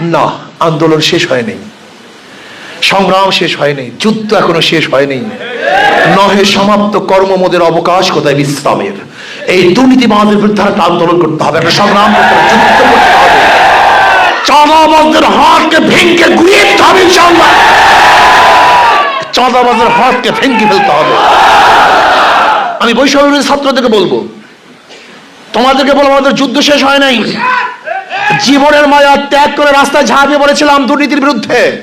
না, আন্দোলন শেষ হয়নি। সংগ্রাম শেষ হয়নি, যুদ্ধ এখনও শেষ হয়নি। নহে, সমাপ্ত কর্মমোদের অবকাশ কোথায়? বিশ্রামের। এই দুর্নীতিবাদের বিরুদ্ধে একটা আন্দোলন করতে হবে, একটা সংগ্রাম যুদ্ধ করতে হবে। চাঁদাবাজদের হাতকে ভেঙে গুড়িয়ে দিতে হবে, ইনশাআল্লাহ। হাতকে ভেঙে ফেলতে হবে। আমি বৈষম্য ছাত্রদেরকে বলব, তোমাদেরকে বলব আমাদের যুদ্ধ শেষ হয় নাই। জীবনের মায়া ত্যাগ করে রাস্তায় ঝাঁপিয়ে পড়েছিলাম দুর্নীতির বিরুদ্ধে,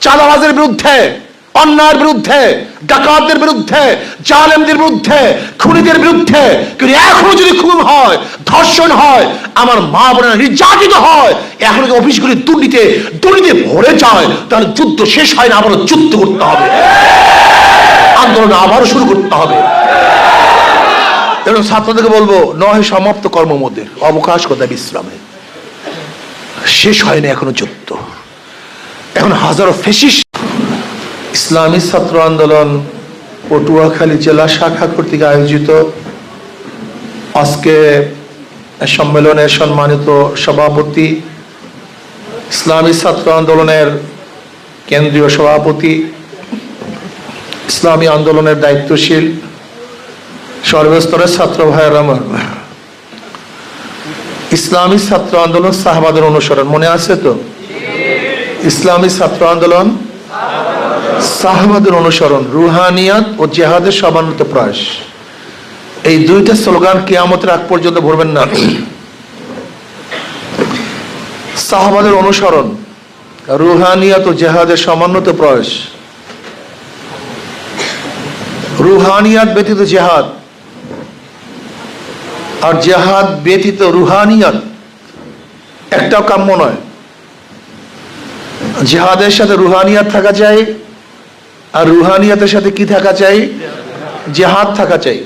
চাঁদাবাজের বিরুদ্ধে, অন্যায়ের বিরুদ্ধে, ডাকাতদের বিরুদ্ধে, জালেমদের বিরুদ্ধে, খুনিদের বিরুদ্ধে। কিন্তু এখনও যদি খুন হয়, ধর্ষণ হয়, আমার মা বোনেরা নির্যাতিত হয়, এখনও যদি অফিসগুলি দুর্নীতি দুর্নীতি ভরে যায়, তাহলে যুদ্ধ শেষ হয় না, আবারও যুদ্ধ করতে হবে। আন্দোলন আবারও শুরু করতে হবে। এবং ছাত্রদেরকে বলব নয় সমাপ্ত কর্মমধ্যে, অবকাশ কোথায় বিশ্রামে? শেষ হয়নি এখনও যুদ্ধ। এখন হাজারো ফেসিস ইসলামী ছাত্র আন্দোলন পটুয়াখালী জেলা শাখা কর্তৃক আয়োজিত। আজকে সম্মেলনের সম্মানিত সভাপতি, ইসলামী ছাত্র আন্দোলনের কেন্দ্রীয় সভাপতি, ইসলামী আন্দোলনের দায়িত্বশীল, সর্বস্তরের ছাত্র ভাইয়ের ইসলামী ছাত্র আন্দোলন সাহাবাদের অনুসরণ, মনে আছে তো? ইসলামী ছাত্র আন্দোলন সাহাবাদের অনুসরণ, রুহানিয়াত ও জেহাদের সমান্বিত প্রয়াস। এই দুইটা স্লোগান কেয়ামতের আগ পর্যন্ত ভরবেন না সাহাবাদের অনুসরণ, রুহানিয়াত ও জেহাদের সমন্বিত প্রয়াস। রুহানিয়াত ব্যতীত জেহাদ আর জেহাদ ব্যতীত রুহানিয়াত একটাও কাম্য নয়। জেহাদের সাথে রুহানিয়াত থাকা চাই, আর রুহানিয়াতের সাথে কি থাকা চাই? জেহাদ থাকা চাই।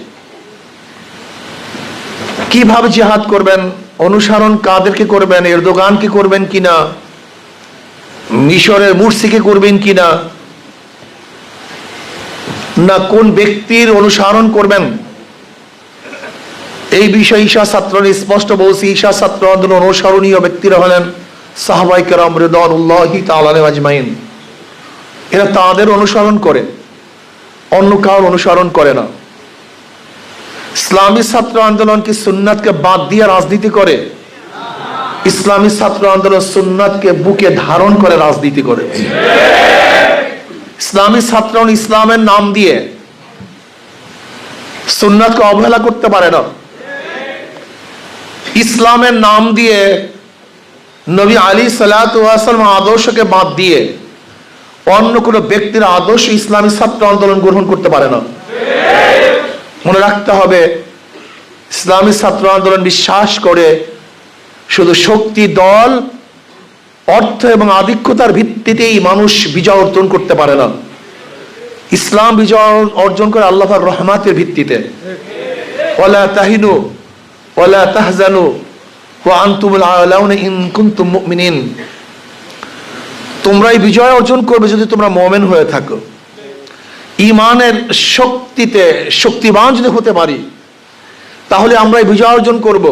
কীভাবে জেহাদ করবেন? অনুসরণ কাদেরকে করবেন? এরদোগানকে করবেন কিনা? মিশরের মুর্সিকে করবেন কিনা? না কোন ব্যক্তির অনুসরণ করবেন? এই বিষয়ে ঈশা ছাত্র স্পষ্ট বলছি, ঈশা ছাত্র আন্দোলন অনুসরণীয় ব্যক্তিরা হলেন তালানে আজমাইন। এরা তাদের অনুসরণ করে, অন্য কারোর অনুসরণ করে না। ইসলামী ছাত্র আন্দোলন কি সুন্নাতকে বাদ দিয়ে রাজনীতি করে? ইসলামী ছাত্র আন্দোলন সুন্নাতকে বুকে ধারণ করে রাজনীতি করে। ইসলামী ছাত্র ইসলামের নাম দিয়ে সুন্নাতকে অবহেলা করতে পারে না। ইসলামের নাম দিয়ে নবী আলী সালাম আদর্শকে বাদ দিয়ে অন্য কোনো ব্যক্তির আদর্শ ইসলামী ছাত্র আন্দোলন গ্রহণ করতে পারে না। মনে রাখতে হবে, ইসলামী ছাত্র আন্দোলন বিশ্বাস করে শুধু শক্তি, দল, অর্থ এবং আধিক্যতার ভিত্তিতেই মানুষ বিজয় অর্জন করতে পারে না। ইসলাম বিজয় অর্জন করে আল্লাহর রহমাতের ভিত্তিতে। ওলা তাহিনু ওলা তাহজানু ওয়া আনতুমুল আলাউনা ইন তোমরাই বিজয় অর্জন করবে যদি তোমরা মোমেন হয়ে থাকো। ইমানের শক্তিতে শক্তিবান যদি হতে পারি, তাহলে আমরাই বিজয় অর্জন করব।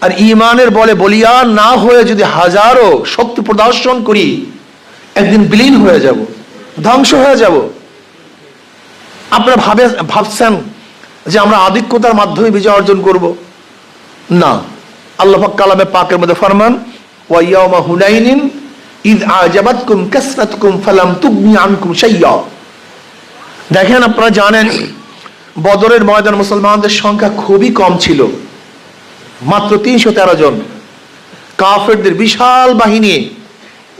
আর ইমানের বলে বলিয়ান না হয়ে যদি হাজারো শক্তি প্রদর্শন করি, একদিন বিলীন হয়ে যাব, ধ্বংস হয়ে যাব। আপনারা ভাবে, ভাবছেন যে আমরা আধিক্যতার মাধ্যমে বিজয় অর্জন করব। না। আল্লাহ কালামে পাকের মধ্যে ফরমান ওয়াইয়াউমা হুনাইনিন ইদ আজাবাতকুম কাসরাতকুম ফালাম তুগনি আনকুম শাইয়্যা দেখেন আপনারা জানেন, বদরের ময়দান মুসলমানদের সংখ্যা খুবই কম ছিল। মাত্র তিনশো তেরো জন। কাফেরদের বিশাল বাহিনী।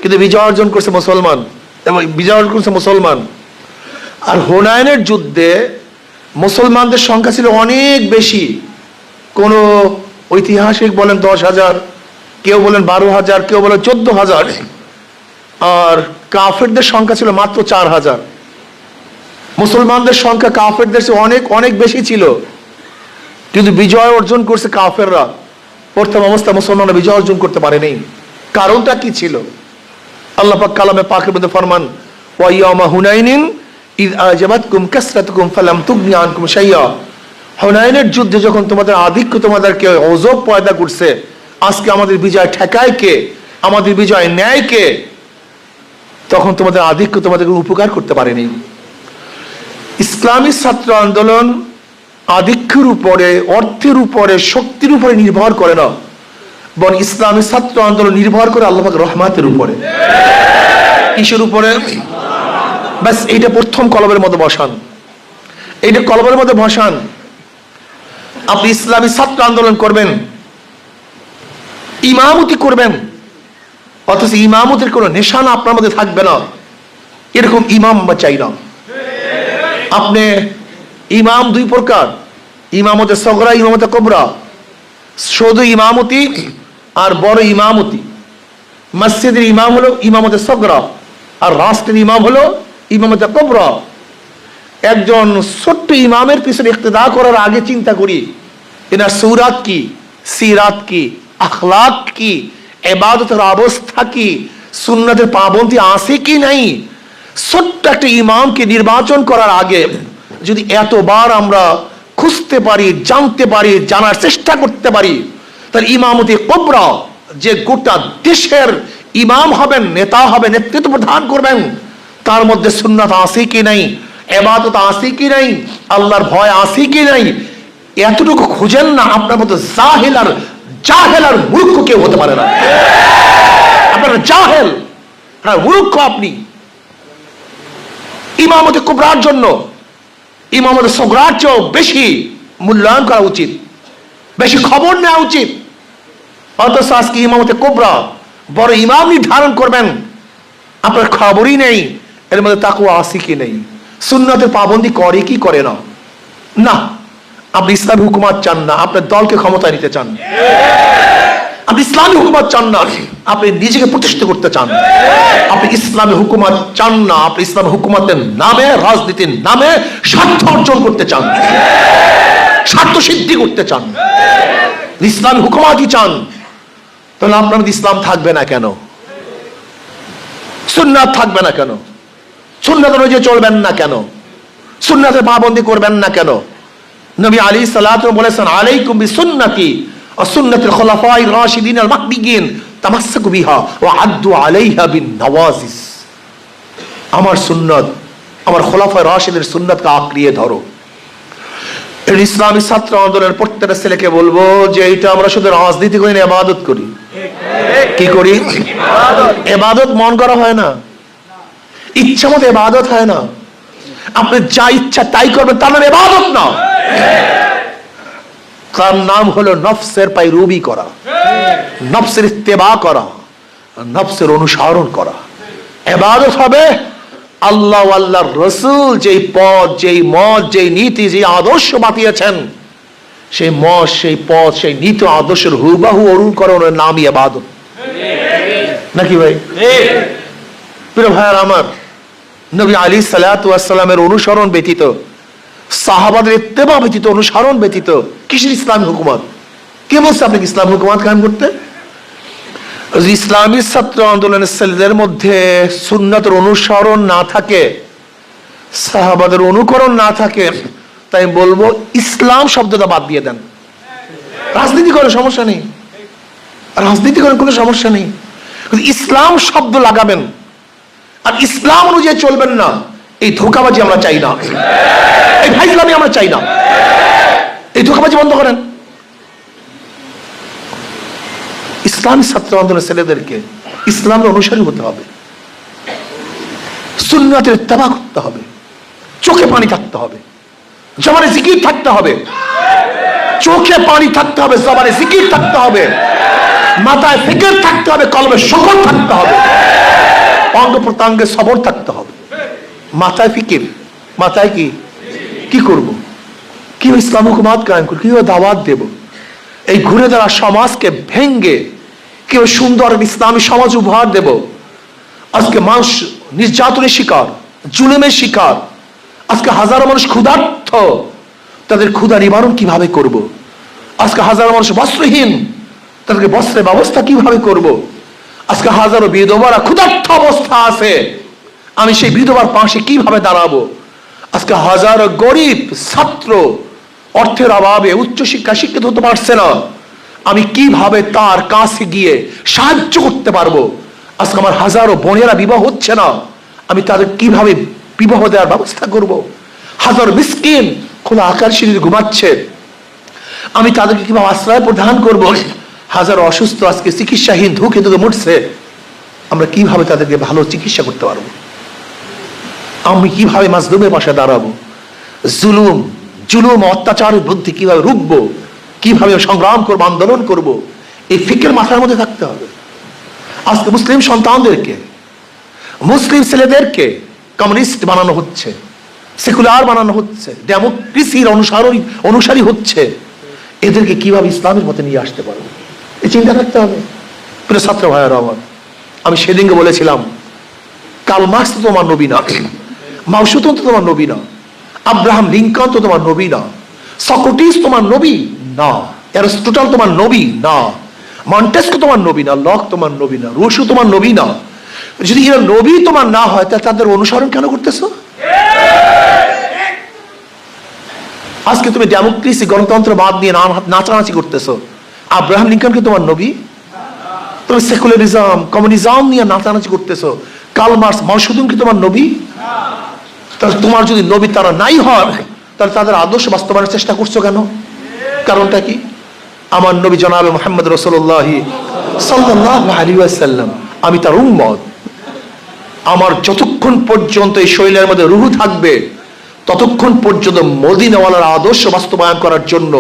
কিন্তু বিজয় অর্জন করছে মুসলমান। এবং বিজয় অর্জন করছে মুসলমান। আর হুনায়নের যুদ্ধে মুসলমানদের সংখ্যা ছিল অনেক বেশি। কোনো ঐতিহাসিক বলেন দশ হাজার, কেউ বলেন বারো হাজার, কেউ বলেন চোদ্দ হাজার। আর কাফেরদের সংখ্যা ছিল মাত্র চার হাজার। মুসলমানদের সংখ্যা কাফেরদের অনেক অনেক বেশি ছিল। কিন্তু বিজয় অর্জন করছে কাফেররা। প্রথম অবস্থা মুসলমানরা বিজয় অর্জন করতে পারেনি। কারণটা কি ছিল? আল্লাহ পাক কালামে পাকের মধ্যে ফরমান ওয়াইয়ামা হুনাইনিন ইদ আজাবাতকুম কাসরাতুকুম ফালাম তুগনি আনকুম শাইয়্যা হুনাইনের যুদ্ধে যখন তোমাদের আধিক্য তোমাদেরকে অজব পয়দা করছে, আজকে আমাদের বিজয় ঠেকায় কে? আমাদের বিজয় ন্যায়কে তখন তোমাদের আধিক্য তোমাদের উপকার করতে পারেনি। ইসলামী ছাত্র আন্দোলন আধিক্যের উপরে, অর্থের উপরে, শক্তির উপরে নির্ভর করে না। বরং ইসলামী ছাত্র আন্দোলন নির্ভর করে আল্লাহ রহমাতের উপরে। কিসের উপরে? ব্যাস, এইটা প্রথম কলবের মধ্যে বসান। এইটা কলবের মধ্যে বসান। আপনি ইসলামী ছাত্র আন্দোলন করবেন, ইমামতি করবেন, অথচ ইমামতির কোনো নিশানা আপনার মধ্যে থাকবে না। এরকম ইমাম আমরা চাই না। আপনি ইমাম দুই প্রকার, ইমামতে সগরা, ইমামতে কবরা। শুধু ইমামতি আর বড় ইমামতি। মসজিদের ইমাম হলো ইমামতে সগরা, আর রাষ্ট্রের ইমাম হলো ইমামতে কবরা। একজন ছোট্ট ইমামের পিছনে ইক্তেদা করার আগে চিন্তা করি, এনার সৌরাত কি, সিরাত কি, আখলাক কি, এবাদতের অবস্থা কি, সুন্নতের পাবন্দি আছে কি নাই? ছোট্ট একটা ইমামকে নির্বাচন করার আগে যদি এতবার আমরা খুঁজতে পারি, জানতে পারি, জানার চেষ্টা করতে পারি তাহলে ইমামতি কবরা, যে গোটা দেশের ইমাম হবেন, নেতা হবেন, নেতৃত্ব প্রদান করবেন, তার মধ্যে সুন্নাত আছে কি নাই? এবাদত আছে কি নাই? আল্লাহর ভয় আছে কি নাই? এতটুকু খুঁজেন না, আপনার মতো জাহেল আর জাহেল আর মূর্খ কেউ হতে পারে না। আপনার জাহেল হ্যাঁ মূর্খ আপনি। ইমামতে কুবরার জন্য, ইমামতে সগরার চেয়েও বেশি মূল্যায়ন করা উচিত, বেশি খবর নেওয়া উচিত। অথচ আজকে ইমামতে কোবরা বড় ইমাম নির্ধারণ করবেন, আপনার খবরই নেই, এর মধ্যে তাকে আসি কি নেই? সুন্নতের পাবন্দি করে কি করে না? না, আপনি ইসলামী হুকুমাত চান না, আপনার দলকে ক্ষমতা নিতে চান। আপনি ইসলামী হুকুমাত চান না আপনি নিজেকে প্রতিষ্ঠিত করতে চান। আপনি ইসলামী হুকুমাত চান না, আপনি ইসলামী হুকুমাতের নামে, রাজনীতির নামে স্বার্থ অর্জন করতে চান। স্বার্থ সিদ্ধি করতে চান। ইসলামী হুকুমাতই চান। তাহলে আপনার ইসলাম থাকবে না কেন? সুন্নাত থাকবে না কেন? সুন্নাত অনুযায়ী চলবেন না কেন? সুন্নাতের পাবন্দি করবেন না কেন? নবী আলী সালাত বলেছেন আলাইকুম বি সুন্নতি ও সুন্নতিল খোলাফাই রাশিদিন তামাসসাকু বিহা আদ্দু আলাইহা বিন নওয়াজিস। আমার সুন্নত আমার খোলাফায় রাশিদের সুন্নতকে আঁকড়িয়ে ধরো। ইসলামী ছাত্র আন্দোলনের প্রত্যেকটা ছেলেকে বলব যে এটা আমরা শুধু রাজনীতি করি না এবাদত করি। কি করি? এবাদত মন করা হয় না। ইচ্ছা মতো এবাদত হয় না। আপনি যা ইচ্ছা তাই করবেন তার নাম এবাদত না। তার নাম হলো নফসের পাই রুবি করা নফসের ইত্তেবা করা নফসের অনুসরণ করা। এবাদত হবে আল্লাহ আল্লাহর রসুল যেই পথ যেই মত যেই নীতি যে আদর্শ বাতিয়েছেন সেই মত সেই পথ সেই নীতি আদর্শের হুবাহু অরুণ করণের নামই এবাদত নাকি ভাই? প্রিয় ভাইয়ার আমার নবী আলী সালাতামের অনুসরণ ব্যতীত, সাহাবাদের ইত্তেবা ব্যতীত, অনুসরণ ব্যতীত, কিসের ইসলামী হুকুমত? কে বলছে আপনাকে ইসলাম হুকুমত কায়েম করতে? ইসলামী ছাত্র আন্দোলনের ছেলেদের মধ্যে সুন্নতের অনুসরণ না থাকে, সাহাবাদের অনুকরণ না থাকে, তাই বলব ইসলাম শব্দটা বাদ দিয়ে দেন। রাজনীতি করার সমস্যা নেই। রাজনীতি করার কোনো সমস্যা নেই। ইসলাম শব্দ লাগাবেন আর ইসলাম অনুযায়ী চলবেন না। এই ধোকাবাজি আমরা চাই না। এই ভাই ইসলামী আমরা চাই না। এই ধোকাবাজি বন্ধ করেন। ইসলামী ছাত্র আন্দোলনের ছেলেদেরকে ইসলামের অনুসারী হতে হবে। সুন্নাতের তেবা করতে হবে। চোখে পানি থাকতে হবে। জবানে জিকির থাকতে হবে। চোখে পানি থাকতে হবে, জবানে জিকির থাকতে হবে। মাথায় ফিকির থাকতে হবে, কলমে শকর থাকতে হবে। অঙ্গ প্রত্যঙ্গে সবর থাকতে হবে। মাথায় ফিকির, মাথায় কি? কি করব? কি ইসলাম হুকুমাত কায়েম করব কীভাবে দাওয়াত দেব? এই ঘুরে দাঁড়া সমাজকে ভেঙ্গে কেউ সুন্দর ইসলামী সমাজ উপহার দেব? আজকে মানুষ নির্যাতনের শিকার, জুলুমের শিকার, আজকে হাজারো মানুষ ক্ষুধার্থ তাদের ক্ষুধা নিবারণ কীভাবে করব। আজকে হাজারো মানুষ বস্ত্রহীন, তাদেরকে বস্ত্রের ব্যবস্থা কীভাবে করব। আজকে হাজারো বিধবারা ক্ষুধার্থ অবস্থা আছে। আমি সেই বিধবার পাশে কীভাবে দাঁড়াবো? আজকে হাজারো গরিব ছাত্র অর্থের অভাবে উচ্চশিক্ষা শিক্ষিত হতে পারছে না। আমি কীভাবে তার কাছে গিয়ে সাহায্য করতে পারব? আজকে আমার হাজারো বোনেরা বিবাহ হচ্ছে না। আমি তাদের কীভাবে বিবাহ দেওয়ার ব্যবস্থা করব। হাজার মিসকিন খোলা আকার সিঁড়ি ঘুমাচ্ছে, আমি তাদেরকে কীভাবে আশ্রয় প্রদান করব? হাজার অসুস্থ আজকে চিকিৎসাহীন ধুকে ধুকে মরছে, আমরা কীভাবে তাদেরকে ভালো চিকিৎসা করতে পারব? আমি কীভাবে মাজলুমের পাশে দাঁড়াবো? জুলুম জুলুম অত্যাচারের বুদ্ধি কীভাবে রুখবো? কীভাবে সংগ্রাম করব, আন্দোলন করব? এই ফিকের মাথার মধ্যে থাকতে হবে। আজকে মুসলিম সন্তানদেরকে, মুসলিম ছেলেদেরকে কমিউনিস্ট বানানো হচ্ছে, সেকুলার বানানো হচ্ছে, ডেমোক্রেসির অনুসারী অনুসারী হচ্ছে। এদেরকে কীভাবে ইসলামের মতে নিয়ে আসতে পারব? এই চিন্তা রাখতে হবে। প্রিয় ছাত্র ভাইয়ের আমার, আমি সেদিনকে বলেছিলাম, কাল মার্কস তো তোমার নবী না মাউসুতন তো তোমার নবী না, আব্রাহাম লিঙ্কন তো তোমার নবী না, সক্রেটিস তোমার নবী না, অ্যারিস্টোটল তোমার নবী না, মন্টেস্কো তোমার নবী না, লক তোমার নবী না, রুশু তোমার নবী না। যদি এরা নবী তোমার না হয় তাহলে তাদের অনুসরণ কেন করতেছো? আজকে তুমি ডেমোক্রেসি গণতন্ত্র বাদ দিয়ে না- নাচানাচি করতেছো। আব্রাহাম লিঙ্কনকে তোমার নবী? তুমি সেকুলারিজম, কমিউনিজম নিয়ে নাচানাচি করতেছো। কাল মার্কস মাউসুদুম কি তোমার নবী? তাহলে তোমার যদি নবী তারা নাই হয় তাহলে তাদের আদর্শ বাস্তবায়নের চেষ্টা করছ কেন? কারণটা কি? আমার নবী জনাবে মোহাম্মদ রসল্লাহ আসাল্লাম আমি তার উম্মত। আমার যতক্ষণ পর্যন্ত এই শৈলের মধ্যে রুহু থাকবে, ততক্ষণ পর্যন্ত মদিনাওয়ালার আদর্শ বাস্তবায়ন করার জন্য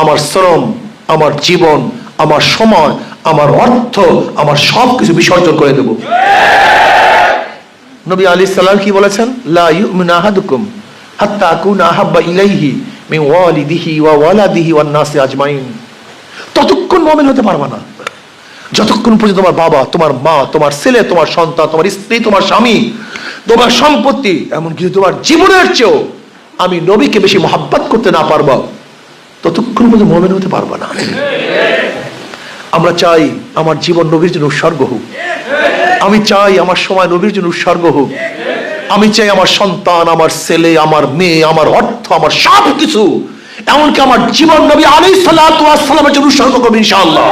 আমার শ্রম আমার জীবন, আমার সময়, আমার অর্থ, আমার সব কিছু বিসর্জন করে দেব। নবী আলী সাল্লাম কি বলেছেন? লা ইউমিনু আহাদুকুম হাত্তা আকুনা আহাব্বা ইলাইহি মিন ওয়ালিদিহি ওয়া ওয়ালাদিহি ওয়ান নাসি আজমাইন। ততক্ষণ মুমিন হতে পারবা না। যতক্ষণ পর্যন্ত তোমার বাবা, তোমার মা, তোমার ছেলে, তোমার সন্তান, তোমার স্ত্রী, তোমার স্বামী, তোমার সম্পত্তি, এমনকি তোমার জীবনের চেয়েও আমি নবীকে বেশি মহাব্বত করতে না পারব। ততক্ষণ পর্যন্ত মমিন হতে পারব না। আমরা চাই আমার জীবন নবীর জন্য উৎসর্গ হোক। আমি চাই আমার সময় নবীর জন্য উৎসর্গ হোক। আমি চাই আমার সন্তান, আমার ছেলে, আমার মেয়ে, আমার অর্থ, আমার সব কিছু এমনকি আমার জীবন নবী আলী সাল্লামের জন্য উৎসর্গ করব ইনশাআল্লাহ।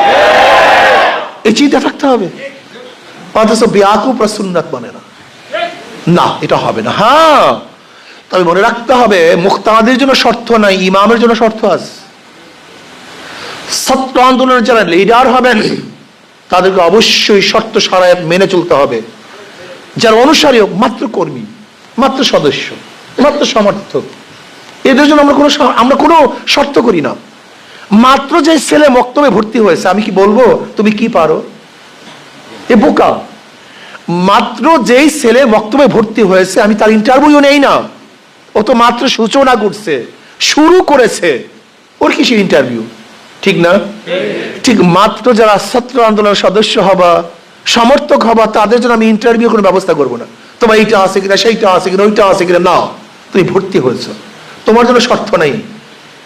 এই চিন্তা থাকতে হবে। অথচ বেয়াকুব সুন্নাত মানে না। না, এটা হবে না। হ্যাঁ। তবে মনে রাখতে হবে, মুক্তাদের জন্য শর্ত নাই, ইমামের জন্য শর্ত আছে। ছাত্র আন্দোলনের যারা লিডার হবেন, তাদেরকে অবশ্যই শর্ত সারায় মেনে চলতে হবে। যারা অনুসারী মাত্র কর্মী, মাত্র সদস্য, মাত্র সমর্থক। এদের জন্য আমরা কোনো আমরা কোনো শর্ত করি না। মাত্র যে ছেলে মক্তবে ভর্তি হয়েছে, আমি কি বলব? তুমি কি পারো? এ বোকা। মাত্র যেই ছেলে মক্তবে ভর্তি হয়েছে, আমি তার ইন্টারভিউ নেই না। ও তো মাত্র সূচনা করছে, শুরু করেছে। ওর কি কিসের ইন্টারভিউ ঠিক না? ঠিক মাত্র যারা ছাত্র আন্দোলনের সদস্য হবা, সমর্থক হবা, তাদের জন্য আমি ইন্টারভিউ কোনো ব্যবস্থা করব না। তোমার এইটা আছে কিনা, সেইটা আছে কিনা, ওইটা আছে কিনা, না। তুমি ভর্তি হয়েছ। তোমার জন্য শর্ত নাই।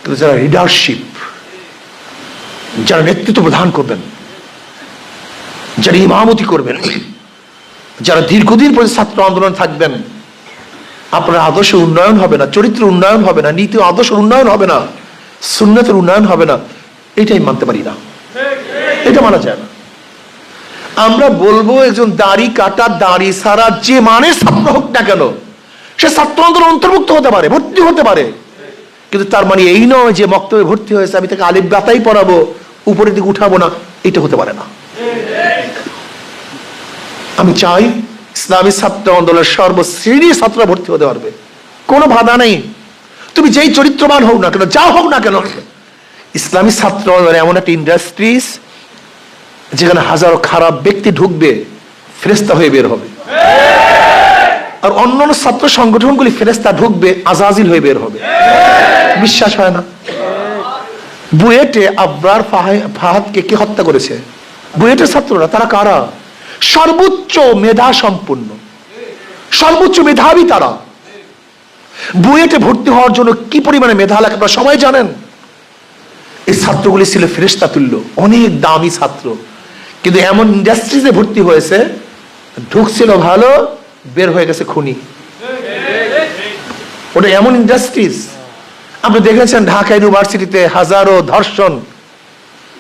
কিন্তু যারা লিডারশিপ যারা নেতৃত্ব প্রদান করবেন, যারা ইমামতি করবেন, যারা দীর্ঘদিন পরে ছাত্র আন্দোলন থাকবেন, আপনার আদর্শ উন্নয়ন হবে না চরিত্র উন্নয়ন হবে না, নীতি আদর্শ উন্নয়ন হবে না, সুন্নতের উন্নয়ন হবে না। এটাই মানতে পারি না। এটা মানা যায় আমরা বলব একজন দাড়ি কাটা, দাড়ি সারা, যে মানে ছাত্র হোক না কেন, সে ছাত্র আন্দোলন অন্তর্ভুক্ত হতে পারে, ভর্তি হতে পারে। কিন্তু তার মানে এই নয় যে মক্তবে ভর্তি হয়েছে, আমি তাকে আলিফ গাতাই পড়াবো, উপরের দিকে উঠাবো না, এটা হতে পারে না। আমি চাই ইসলামী ছাত্র আন্দোলনের সর্বশ্রেণী ছাত্ররা ভর্তি হতে পারবে। কোনো বাধা নেই। তুমি যেই চরিত্রবান হোক না কেন, যা হোক না কেন ইসলামী ছাত্র আন্দোলন এমন একটা ইন্ডাস্ট্রিজ যেখানে হাজারো খারাপ ব্যক্তি ঢুকবে ফেরেস্তা হয়ে বের হবে। আর অন্যান্য ছাত্র সংগঠনগুলি ফেরেস্তা ঢুকবে, আজাজিল হয়ে বের হবে। বিশ্বাস হয় না। বুয়েটে আব্রার ফাহে- ফাহাদকে কে হত্যা করেছে? বুয়েটের ছাত্ররা, তারা কারা? সর্বোচ্চ মেধা সম্পন্ন। সর্বোচ্চ মেধাবী তারা। বুয়েটে ভর্তি হওয়ার জন্য কি পরিমাণে মেধা লাগে আপনারা সবাই জানেন? এই ছাত্রগুলি ছিল ফেরেস্তা তুল্য, অনেক দামি ছাত্র। কিন্তু এমন ইন্ডাস্ট্রিজে ভর্তি হয়েছে, ঢুকছিল ভালো, বের হয়ে গেছে খুনি। ওটা এমন ইন্ডাস্ট্রিজ আপনি দেখেছেন ঢাকা ইউনিভার্সিটিতে হাজারো ধর্ষণ,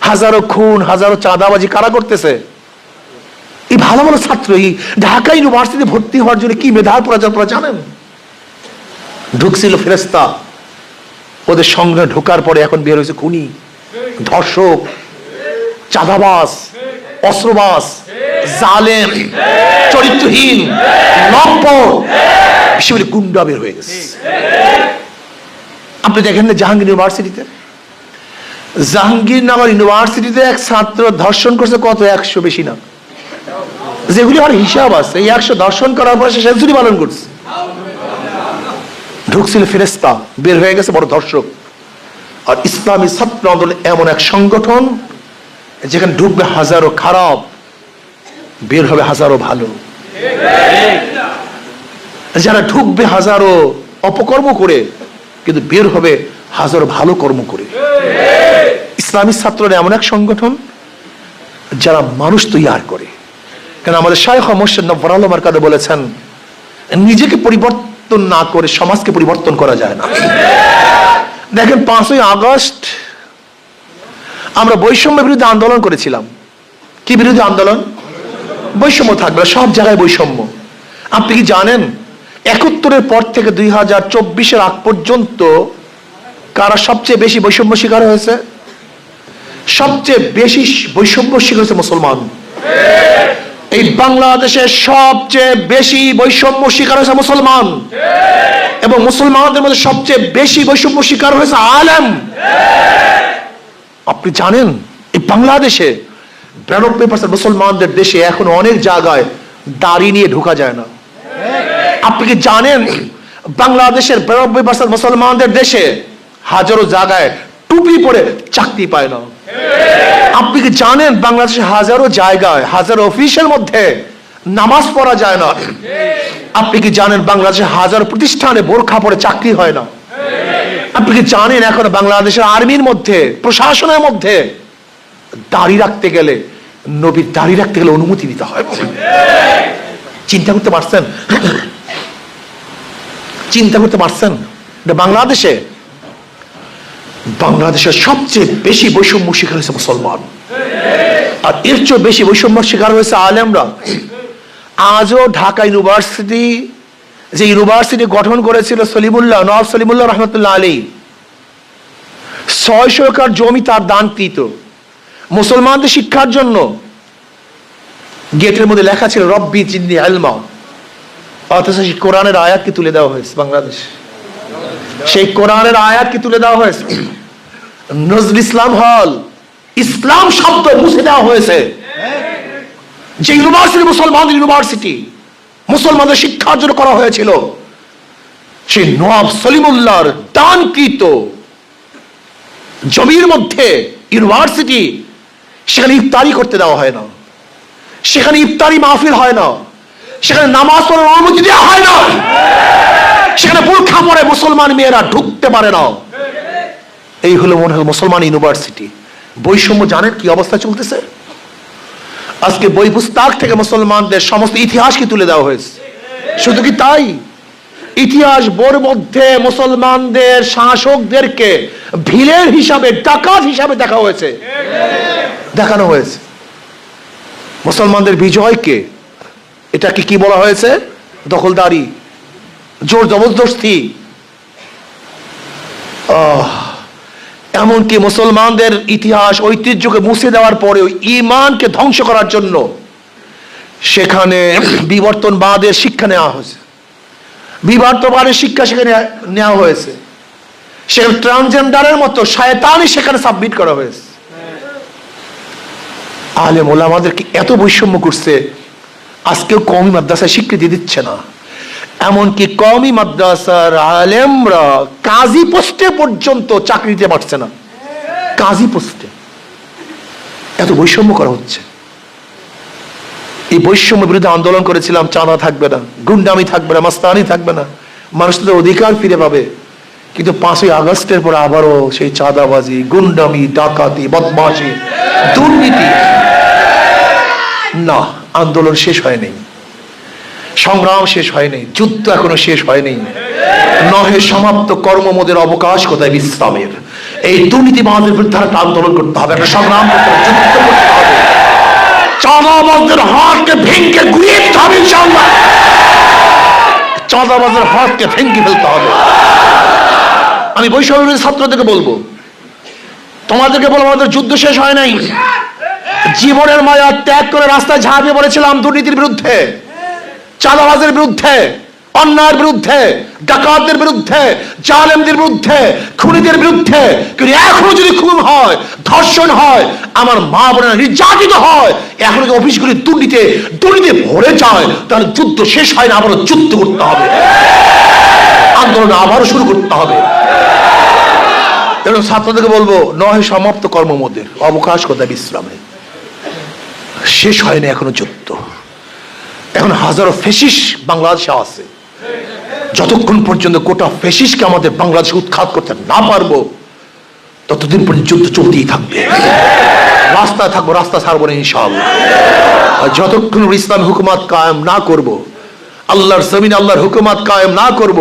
হাজারো খুন, হাজারো চাঁদাবাজি কারা করতেছে? এই ভালো ভালো ছাত্র, এই ঢাকা ইউনিভার্সিটি ভর্তি হওয়ার জন্য কি মেধার আপনারা জানেন? ঢুকছিল ফেরেস্তা ওদের সঙ্গে ঢোকার পরে এখন বের হয়েছে খুনি, ধর্ষক চাঁদাবাস অস্ত্রবাস জালেম, চরিত্রহীন বেশি গুন্ডা বের হয়ে গেছে। আপনি দেখেন না জাহাঙ্গীর ইউনিভার্সিটিতে? জাহাঙ্গীরনগর ইউনিভার্সিটিতে এক ছাত্র ধর্ষণ করছে কত? একশো বেশি না। যেগুলি আমার হিসাব আছে, এই একশো দর্শন করার পরে সে সেঞ্চুরি পালন করছে। ঢুকছিল ফেরেস্তা বের হয়ে গেছে বড় দর্শক আর ইসলামী ছাত্র আন্দোলন এমন এক সংগঠন যেখানে ঢুকবে হাজারো খারাপ, বের হবে হাজারো ভালো। যারা ঢুকবে হাজারো অপকর্ম করে, কিন্তু বের হবে হাজারো ভালো কর্ম করে। ইসলামী ছাত্ররা এমন এক সংগঠন যারা মানুষ তৈয়ার করে। কেন আমাদের শায়খ মোর্শেদ নব্বর আলমার বলেছেন, নিজেকে পরিবর্তন না করে সমাজকে পরিবর্তন করা যায় না। দেখেন পাঁচই আগস্ট আমরা বৈষম্য বিরুদ্ধে আন্দোলন করেছিলাম। কি বিরুদ্ধে আন্দোলন? বৈষম্য থাকবে, সব জায়গায় বৈষম্য। আপনি কি জানেন, একাত্তরের পর থেকে দুই হাজার চব্বিশের আগ পর্যন্ত কারা সবচেয়ে বেশি বৈষম্য শিকার হয়েছে? সবচেয়ে বেশি বৈষম্য শিকার হয়েছে মুসলমান। এই বাংলাদেশে সবচেয়ে বেশি বৈষম্য শিকার হয়েছে মুসলমান। এবং মুসলমানদের মধ্যে সবচেয়ে বেশি বৈষম্য শিকার হয়েছে আলেম। আপনি জানেন, এই বাংলাদেশে বিরানব্বই পার্সেন্ট মুসলমানদের দেশে এখন অনেক জায়গায় দাড়ি নিয়ে ঢোকা যায় না। আপনি কি জানেন, বাংলাদেশের বিরানব্বই পার্সেন্ট মুসলমানদের দেশে হাজারো জায়গায় টুপি পরে চাকরি পায় না? আপনি কি জানেন বাংলাদেশের হাজারো জায়গায়, হাজারো অফিসের মধ্যে নামাজ পড়া যায় না? আপনি কি জানেন বাংলাদেশের হাজারো প্রতিষ্ঠানে বোরখা পরে চাকরি হয় না? আপনি কি জানেন এখন বাংলাদেশের আর্মির মধ্যে, প্রশাসনের মধ্যে দাড়ি রাখতে গেলে, নবীর দাড়ি রাখতে গেলে অনুমতি নিতে হয়? চিন্তা করতে পারছেন? চিন্তা করতে পারছেন? বাংলাদেশে বাংলাদেশের সবচেয়ে বেশি বৈষম্য শিকার হয়েছে মুসলমান। আর এর চেয়ে বেশি বৈষম্য শিকার হয়েছে আলেমরা। আজও ঢাকা ইউনিভার্সিটি, যে ইউনিভার্সিটি গঠন করেছিল সলিমুল্লাহ, নওয়াব সলিমুল্লাহ রহমতুল্লাহ আলী ছয়শো একর জমি তার দানকৃত। মুসলমানদের শিক্ষার জন্য গেটের মধ্যে লেখা ছিল, রব্বি চিন্নি আলমা। অথচ কোরআনের আয়াতকে তুলে দেওয়া হয়েছে বাংলাদেশ। সেই কোরআনের আয়াতকে তুলে দেওয়া হয়েছে? নজরুল ইসলাম হল, ইসলাম শব্দ মুছে দেওয়া হয়েছে। যে ইউনিভার্সিটি মুসলমানদের ইউনিভার্সিটি মুসলমানদের শিক্ষার জন্য করা হয়েছিল, সেই নওয়াব সলিমুল্লাহর দানকৃত জমির মধ্যে ইউনিভার্সিটি সেখানে ইফতারি করতে দেওয়া হয় না। সেখানে ইফতারি মাহফিল হয় না। সেখানে নামাজ পড়ার অনুমতি দেওয়া হয় না। সেখানে বোরখা পরে মুসলমান মেয়েরা ঢুকতে পারে না। এই হলো মনে হয় মুসলমান ইউনিভার্সিটি। বৈষম্য জানেন কি অবস্থা চলতেছে? আজকে বই পুস্তক থেকে মুসলমানদের সমস্ত ইতিহাসকে তুলে দেওয়া হয়েছে। শুধু কি তাই? ইতিহাস বোর মধ্যে মুসলমানদের শাসকদেরকে ভিলের হিসাবে, ডাকাত হিসাবে দেখা হয়েছে। দেখানো হয়েছে। মুসলমানদের বিজয়কে, এটাকে কি বলা হয়েছে? দখলদারি। জোর জবরদস্তি। এমনকি মুসলমানদের ইতিহাস, ঐতিহ্যকে মুছে দেওয়ার পরে ইমানকে ধ্বংস করার জন্য সেখানে বিবর্তনবাদের শিক্ষা নেওয়া হয়েছে। বিবর্তনবাদের শিক্ষা সেখানে নেওয়া হয়েছে। সেখানে ট্রান্সজেন্ডারের মতো শায়তানি সেখানে সাবমিট করা হয়েছে। আলেম ওলামাদেরকে এত বৈষম্য করছে, আজকেও কমই মাদ্রাসায় স্বীকৃতি দিচ্ছে না। এমনকি কমই মাদ্রাসার আলেমরা কাজী পোস্টে পর্যন্ত চাকরি দিতে পারছে না। কাজী পোস্টে। এত বৈষম্য করা হচ্ছে। এই বৈষম্য বিরুদ্ধে আন্দোলন করেছিলাম চাঁদা থাকবে না, গুন্ডামি থাকবে না, মাস্তানি থাকবে না। মানুষ তাদের অধিকার ফিরে পাবে। কিন্তু পাঁচই আগস্টের পর আবারও সেই চাঁদাবাজি, গুন্ডামি, ডাকাতি, বদমাশি, দুর্নীতি। না, আন্দোলন শেষ হয়নি। সংগ্রাম শেষ হয়নি, যুদ্ধ এখনও শেষ হয়নি। নহে সমাপ্ত কর্মমোদের অবকাশ, কোথায় বিশ্রামের? এই দুর্নীতিবাদের বিরুদ্ধে একটা আন্দোলন করতে হবে, একটা সংগ্রাম করতে হবে, যুদ্ধ করতে হবে। চাঁদাবাজদের হাতকে ভেঙে গুড়িয়ে দিতে হবে, ইনশাআল্লাহ। চাঁদাবাজের হাতকে ভেঙে ফেলতে হবে। আমি বৈষম্য ছাত্রদেরকে বলব, তোমাদেরকে বলব, আমাদের যুদ্ধ শেষ হয় নাই। জীবনের মায়া ত্যাগ করে রাস্তায় ঝাঁপিয়ে পড়েছিলাম দুর্নীতির বিরুদ্ধে। চাঁদাবাজের বিরুদ্ধে, অন্যায়ের বিরুদ্ধে, ডাকাতদের বিরুদ্ধে, জালেমদের বিরুদ্ধে, খুনিদের বিরুদ্ধে, কিন্তু এখনও যদি খুন হয়, ধর্ষণ হয়, আমার মা বোনেরা নির্যাতিত হয়, এখন অফিসগুলি দুর্নীতি দুর্নীতি ভরে যায়, তাহলে যুদ্ধ শেষ হয় না, আবারও যুদ্ধ করতে হবে। আন্দোলন আবারও শুরু করতে হবে। এবং ছাত্রদেরকে বলব নয় সমাপ্ত কর্মমদের অবকাশ কোথায় বিশ্রামে? শেষ হয়নি এখনও যুদ্ধ। এখন হাজারো ফেসিস বাংলাদেশে আছে, যতক্ষণ পর্যন্ত গোটা ফেসিসকে আমাদের বাংলাদেশে উৎখাত করতে না পারব, ততদিন পর্যন্ত যুদ্ধ চলতেই থাকবে রাস্তায় থাকব, রাস্তা ছাড়বো না সব আর যতক্ষণ ইসলাম হুকুমাত কায়েম না করব। আল্লাহর জমিন, আল্লাহর হুকুমাত কায়েম না করব।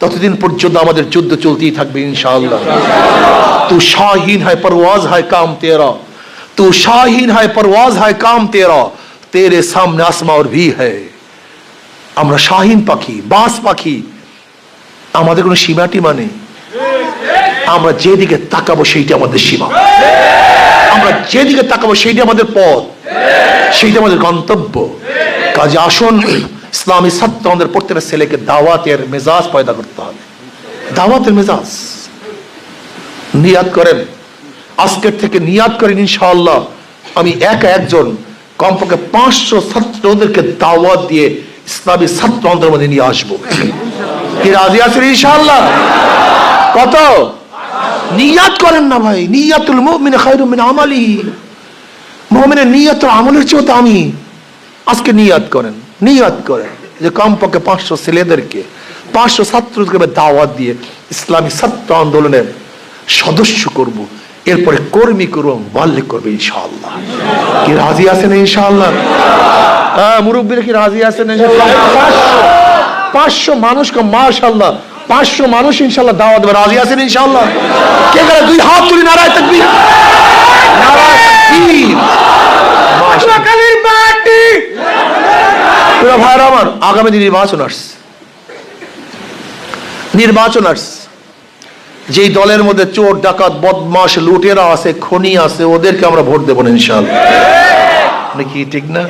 ততদিন পর্যন্ত আমাদের যুদ্ধ চলতেই থাকবে ইনশাআল্লাহ তু শাহীন হয় পরওয়াজ হয় কাম তেরা, তু শাহীন হয় পরওয়াজ হয় কাম তেরা তেরে সামনে আসমা ওর ভি হ্যায় আমরা শাহিন পাখি বাস পাখি। আমাদের কোনো সীমাটি মানে আমরা যেদিকে তাকাবো সেইটা আমাদের সীমা। আমরা যেদিকে তাকাবো সেইটা আমাদের পথ। সেইটা আমাদের গন্তব্য। কাজে আসুন, ইসলামী সত্য আমাদের প্রত্যেকটা ছেলেকে দাওয়াতের মেজাজ পয়দা করতে হবে। দাওয়াতের মেজাজ। নিয়াদ করেন। আজকের থেকে নিয়াদ করেন ইনশাআল্লাহ। আমি এক একজন কমপক্ষে পাঁচশো ছাত্রদেরকে দাওয়াত দিয়ে ইসলামী ছাত্র আন্দোলনের মধ্যে নিয়ে আসব। কি রাজি আছেন ইনশাআল্লাহ? কত? নিয়াত করেন না ভাই। নিয়াতুল মুমিন খায়রুম মিন আমালি। মুমিনের নিয়ত আমলের চেয়েও দামি। আজকে নিয়াত করেন নিয়াত করেন যে কমপক্ষে পাঁচশো ছেলেদেরকে, পাঁচশো ছাত্রদেরকে দাওয়াত দিয়ে ইসলামী ছাত্র আন্দোলনের সদস্য করব। এরপরে কর্মী করব মাল্লিক করবে ইনশাআল্লাহ। কি রাজি আছেন ইনশাআল্লাহ? হ্যাঁ মুরব্বীরা কি রাজি আছেন পাঁচশো মানুষকে মাশাল্লাহ পাঁচশো মানুষ ইনশাল্লাহ দাওয়াত দেবে। রাজি আছেন ইনশাআল্লাহ? কে গেলে দুই হাত তুলি নারায় থাকবি ভাইরা আমার, আগামী দিন নির্বাচন আসছে। নির্বাচন আসছে। যেই দলের মধ্যে চোর, ডাকাত বদমাস লুটেরা আছে, খনি আছে, ওদেরকে আমরা ভোট দেবো না ইনশাল্লাহ নাকি ঠিক না?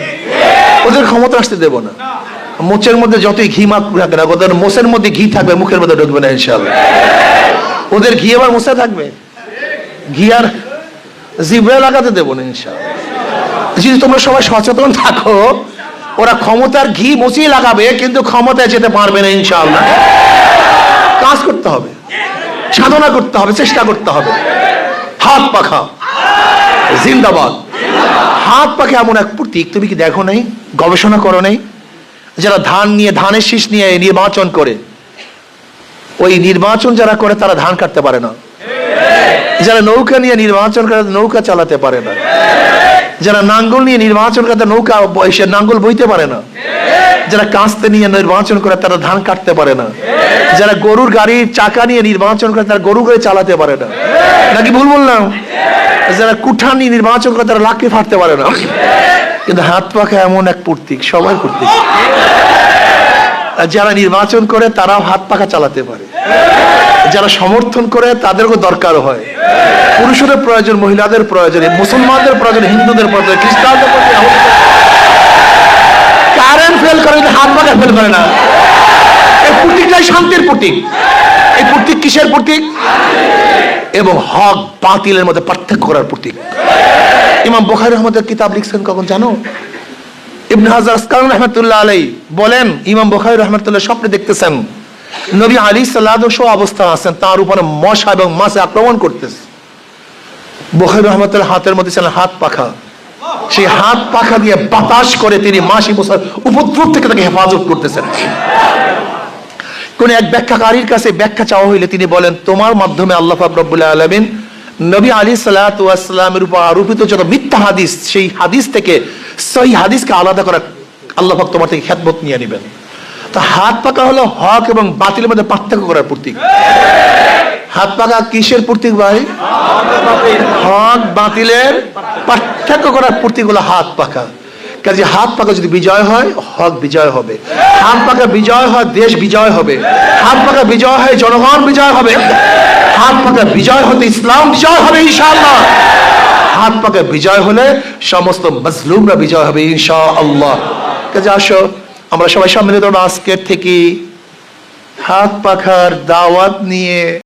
ওদের ক্ষমতা আসতে দেবো না। মোচের মধ্যে যতই ঘি মাখ থাকে না ওদের মোষের মধ্যে ঘি থাকবে, মুখের মধ্যে ঢুকবে না ইনশাল্লাহ ওদের ঘি আবার মোষে থাকবে? ঘি আর জিভে লাগাতে দেবো না ইনশাল্লাহ যদি তোমরা সবাই সচেতন থাকো, ওরা ক্ষমতার ঘি মুছিয়ে লাগাবে, কিন্তু ক্ষমতায় যেতে পারবে না ইনশাআল্লাহ। কাজ করতে হবে। সাধনা করতে হবে, চেষ্টা করতে হবে। হাত পাখা। জিন্দাবাদ। হাত পাখা এমন এক প্রতীক, তুমি কি দেখো নাই? গবেষণা করো নাই? যারা ধান নিয়ে, ধানের শীষ নিয়ে, নির্বাচন করে, ওই নির্বাচন যারা করে, তারা ধান কাটতে পারে না। যারা নৌকা নিয়ে নির্বাচন করে নৌকা চালাতে পারে না। যারা নাঙ্গল নিয়ে নির্বাচন করে নৌকা সে নাঙ্গল বইতে পারে না। যারা কাস্তে নিয়ে নির্বাচন করে তারা ধান কাটতে পারে না। যারা গরুর গাড়ির চাকা নিয়ে নির্বাচন করে তারা গরু গাড়ি চালাতে পারে না। নাকি ভুল বললাম? যারা কুঠা নিয়ে নির্বাচন করে তারা লাকড়ি ফাটতে পারে না। কিন্তু হাত পাখা এমন এক প্রতীক, সবাই প্রতীক। যারা নির্বাচন করে তারাও হাত পাখা চালাতে পারে। যারা সমর্থন করে, তাদেরও দরকার হয়। পুরুষদের প্রয়োজন, মহিলাদের প্রয়োজন মুসলমানদের প্রয়োজন, হিন্দুদের প্রয়োজন, খ্রিস্টানদের প্রয়োজন কারেন্ট ফেল করে হাত পাখা ফেল করে না। এই প্রতীকটাই শান্তির প্রতীক এই প্রতীক কিসের প্রতীক এবং হক বাতিলের মধ্যে পার্থক্য করার প্রতীক ইমাম বুখারী রহমতের কিতাব লিখছেন কখন জানো? ইবনে হাজার আসকারুন রহমতুল্লাহ আলাই বলেন, ইমাম বুখারী রহমতুল্লাহ স্বপ্নে দেখতেছেন নবী আলী সাল্লাহ অবস্থা আছেন, তার উপরে মশা এবং মাছে আক্রমণ করতেছে। বুখারী রহমতুল্লাহ হাতের মধ্যে ছিলেন হাত পাখা। সেই হাত পাখা দিয়ে বাতাস করে তিনি মাসি বছর উপদ্রব থেকে তাকে হেফাজত করতেছেন। কোন এক ব্যাখ্যাকারীর কাছে ব্যাখ্যা চাওয়া হইলে তিনি বলেন, তোমার মাধ্যমে আল্লাহ রব্বুল্লাহ আলমিন নবী আলী সাল্লামের উপর আরোপিত যত মিথ্যা হাদিস, সেই হাদিস থেকে সেই হাদিসকে আলাদা করা আল্লাহ তোমার থেকে খ্যাতমত নিয়ে নেবেন। তো হাত পাকা হলো হক এবং বাতিলের মধ্যে পার্থক্য করার প্রতীক। হাত পাকা কিসের প্রতীক ভাই? হক, বাতিলের পার্থক্য করার প্রতীক হলো হাত পাকা। কাজে হাত পাকা যদি বিজয় হয়, হক বিজয় হবে। হাত পাকা বিজয় হয়, দেশ বিজয় হবে। হাত পাকা বিজয় হয়, জনগণ বিজয় হবে। হাত পাকা বিজয় হতে ইসলাম বিজয় হবে, ইনশাআল্লাহ। হাত পাকা বিজয় হলে সমস্ত মজলুমরা বিজয় হবে, ইনশাআল্লাহ। কাজে আসো আমরা সবাই সম্মিলিত আজকের থেকে হাত পাখার দাওয়াত নিয়ে।